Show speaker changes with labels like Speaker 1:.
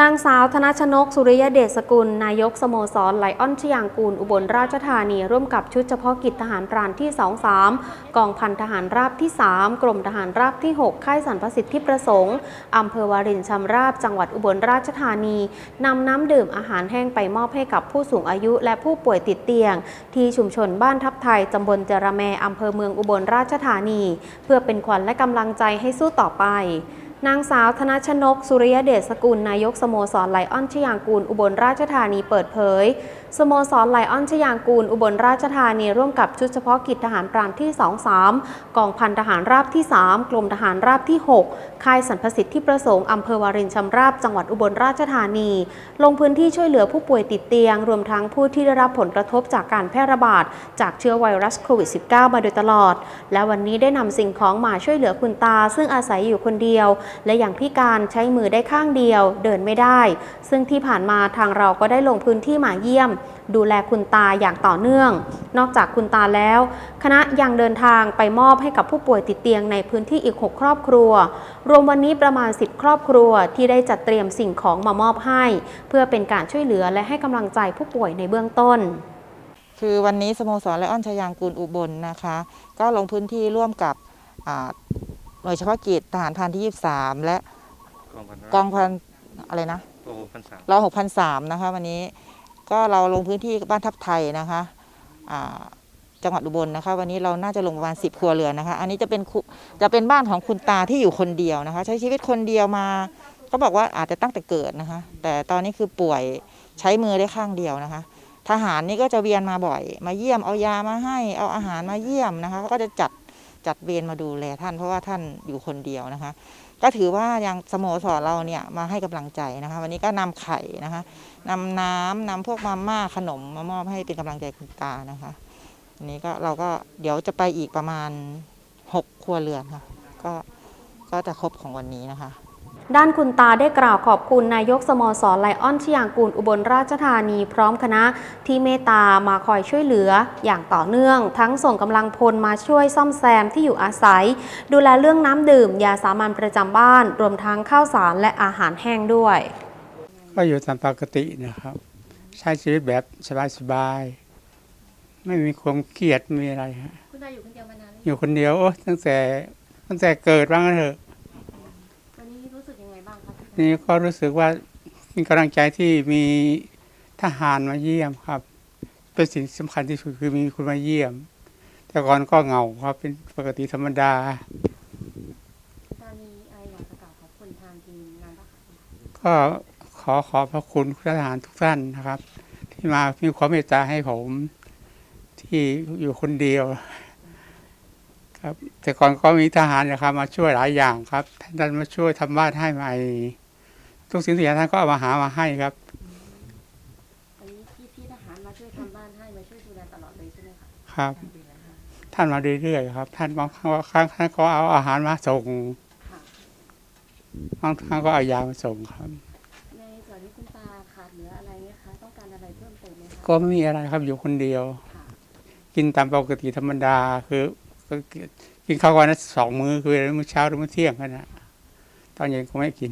Speaker 1: นางสาวธนชนก สุริยเดชสกุล นายกสโมสรไลออนชยางกูล อุบลราชธานี ร่วมกับชุดเฉพาะกิจทหารพรานที่ 23 กองพันทหารราบที่ 3 กรมทหารราบที่ 6 ค่ายสรรพสิทธิประสงค์อำเภอวารินชำราบ จังหวัดอุบลราชธานีนำน้ำดื่มอาหารแห้งไปมอบให้กับผู้สูงอายุ และผู้ป่วยติดเตียง ที่ชุมชนบ้านทับไทยตำบลจระแมอำเภอเมืองอุบลราชธานี เพื่อเป็นขวัญและกำลังใจให้สู้ต่อไป นางสาวธนชนก สุริยเดชสกุล นายกสโมสรไลออนชยางกูล อุบลราชธานีเปิดเผย สโมสรไลออนชยางกูล อุบลราชธานีร่วมกับชุดเฉพาะกิจทหารพรานที่ 23 กองพันทหารราบที่ 3 กรมทหารราบที่ 6 ค่ายสรรพสิทธิประสงค์อำเภอวารินชำราบจังหวัดอุบลราชธานี ลงพื้นที่ช่วยเหลือผู้ป่วยติดเตียง รวมทั้งผู้ที่ได้รับผลกระทบจากการแพร่ระบาด จากเชื้อไวรัสโควิด -19 มาโดยตลอด และวันนี้ได้นำสิ่งของมาช่วยเหลือคุณตา ซึ่งอาศัยอยู่คนเดียว และอย่างพิการใช้มือได้ข้างเดียว เดินไม่ได้ ซึ่งที่ผ่านมาทางเราก็ได้ลงพื้นที่มาเยี่ยมดูแลคุณตาอย่างต่อเนื่อง นอกจากคุณตาแล้ว คณะยังเดินทางไปมอบให้กับผู้ป่วยติดเตียงในพื้นที่อีก 6 ครอบครัว รวมวันนี้ประมาณ 10 ครอบครัวที่ได้จัดเตรียมสิ่งของมามอบให้ เพื่อเป็นการช่วยเหลือและให้กำลังใจผู้ป่วยในเบื้องต้น
Speaker 2: คือวันนี้สโมสรไลออนชยางกูลอุบลนะคะ ก็ลงพื้นที่ร่วมกับอ่าหน่วยเฉพาะกิจทหารพรานที่ 23 และ
Speaker 3: กองพัน
Speaker 2: กองพันอะไรนะ
Speaker 3: โอ้พันสาม
Speaker 2: รอ6,003นะคะวันนี้ ก็เราลงพื้นที่บ้านทับไทยนะคะจังหวัดอุบลนะคะ วันนี้เราน่าจะลงประมาณ 10 ครัวเรือนนะคะ อันนี้จะเป็นจะเป็นบ้านของคุณตาที่อยู่คนเดียวนะคะ ใช้ชีวิตคนเดียวมาเขาบอกว่าอาจจะตั้งแต่เกิดนะคะ แต่ตอนนี้คือป่วยใช้มือได้ข้างเดียวนะคะ ทหารนี่ก็จะเวียนมาบ่อย มาเยี่ยมเอายามาให้เอาอาหารมาเยี่ยมนะคะก็จะจัดจัดเวรมาดูแลท่านเพราะว่าท่านอยู่คนเดียวนะคะ ก็ถือว่ายังสโมสรเราเนี่ยมาให้กำลังใจนะคะ วันนี้ก็นำไข่นะคะนำน้ำนำพวกมาม่าขนมมามอบให้เป็นกำลังใจคุณตานะคะอันนี้ก็เราก็เดี๋ยวจะไปอีกประมาณหกครัวเรือนค่ะ ก็ก็จะครบของวันนี้นะคะ
Speaker 1: ด้านคุณตาได้กล่าวขอบคุณนายกสโมสรไลออนชยางกูลอุบลราชธานีพร้อมคณะที่เมตตามาคอยช่วยเหลืออย่างต่อเนื่อง ทั้งส่งกำลังพลมาช่วยซ่อมแซมที่อยู่อาศัย ดูแลเรื่องน้ำดื่ม ยาสามัญประจำบ้าน รวมทั้งข้าวสารและอาหารแห้งด้วย
Speaker 4: ก็อยู่ตามปกตินะครับ ใช้ชีวิตแบบสบายๆไม่มีความเครียดไม่มีอะไรฮะ
Speaker 1: คุณตาอยู่คนเดียวมานาน
Speaker 4: อยู่คนเดียวโอ้ตั้งแต่ตั้งแต่เกิดว่างั้นเถอะ
Speaker 1: วันนี้รู้สึกยังไงบ้างครับ
Speaker 4: นี่ก็รู้สึกว่ามีกำลังใจที่มีทหารมาเยี่ยมครับ เป็นสิ่งสำคัญที่สุดคือมีคนมาเยี่ยม แต่ก่อนก็เหงาครับเป็นปกติธรรมดา
Speaker 1: ตามีอะไรอยากจะกล่าวขอบคุณทางทีมงานทหาร
Speaker 4: ก็ขอขอบพระคุณทหารทุกท่านนะครับ ที่มามีความเมตตาให้ผม ที่อยู่คนเดียว ครับ แต่ก่อนก็มีทหารนะครับ มาช่วยหลายอย่างครับท่านมาช่วยทำบ้านให้ใหม่ ทุกสิ่งทุกอย่างท่านก็เอามาหามาให้ครับ
Speaker 1: อันนี้พี่พี่ทหารมาช่วยทำบ้านให้มาช่วยดูแลตลอดเลยใช่ไหมคะ
Speaker 4: ครับ ท่านมาเรื่อยๆครับ ท่านบางครั้งบางครั้งท่านก็เอาอาหารมาส่งบางครั้งก็เอายามาส่งครับ
Speaker 1: ในส่วนที่คุณตาขาดเหลืออะไรไหมคะ ต้องการอะไรเพิ่มเติมไหมคะ
Speaker 4: ก็ไม่มีอะไรครับอยู่คนเดียวกินตามปกติธรรมดาคือก็กินข้าววันละสองมื้อคือมื้อเช้าหรือมื้อเที่ยงกันนะตอนเย็นก็ไม่กิน